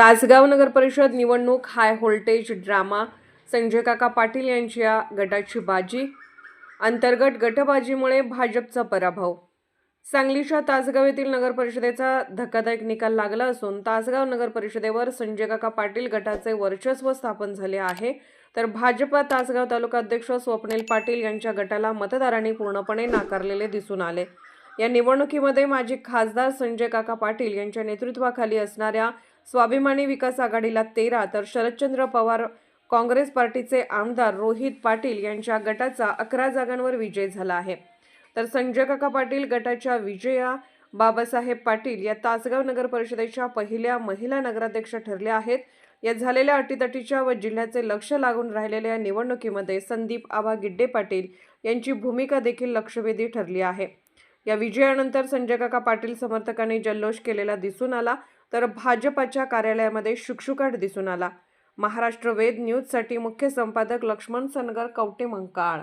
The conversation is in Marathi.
तासगाव नगर परिषद निवडणूक हाय व्होल्टेज ड्रामा संजय काका पाटील यांच्या गटाची बाजी अंतर्गत गटबाजीमुळे भाजपचा पराभव. सांगलीच्या तासगाव येथील नगर परिषदेचा धक्कादायक निकाल लागला असून तासगाव नगर परिषदेवर संजय काका पाटील गटाचे वर्चस्व स्थापन झाले आहे. तर भाजपा तासगाव तालुका अध्यक्ष स्वप्नील पाटील यांच्या गटाला मतदारांनी पूर्णपणे नाकारलेले दिसून आले. या निवडणुकीमध्ये माजी खासदार संजय काका पाटील यांच्या नेतृत्वाखाली असणाऱ्या स्वाभिमानी विकास आघाडीला तेरा तर शरदचंद्र पवार काँग्रेस पार्टीचे आमदार रोहित पाटील यांच्या गटाचा अकरा जागांवर विजय झाला आहे. तर संजय काका पाटील गटाच्या विजया बाबासाहेब पाटील या तासगाव नगर परिषदेच्या पहिल्या महिला नगराध्यक्ष ठरल्या आहेत. या झालेल्या अटीतटीच्या व जिल्ह्याचे लक्ष लागून राहिलेल्या या निवडणुकीमध्ये संदीप आबा गिड्डे पाटील यांची भूमिका देखील लक्षवेधी ठरली आहे. या विजयानंतर संजय काका पाटील समर्थकांनी जल्लोष केलेला दिसून आला तर भाजपाच्या कार्यालयामध्ये शुकशुकाट दिसून आला. महाराष्ट्र वेद न्यूजसाठी मुख्य संपादक लक्ष्मण सनगर कवटे मंकाळ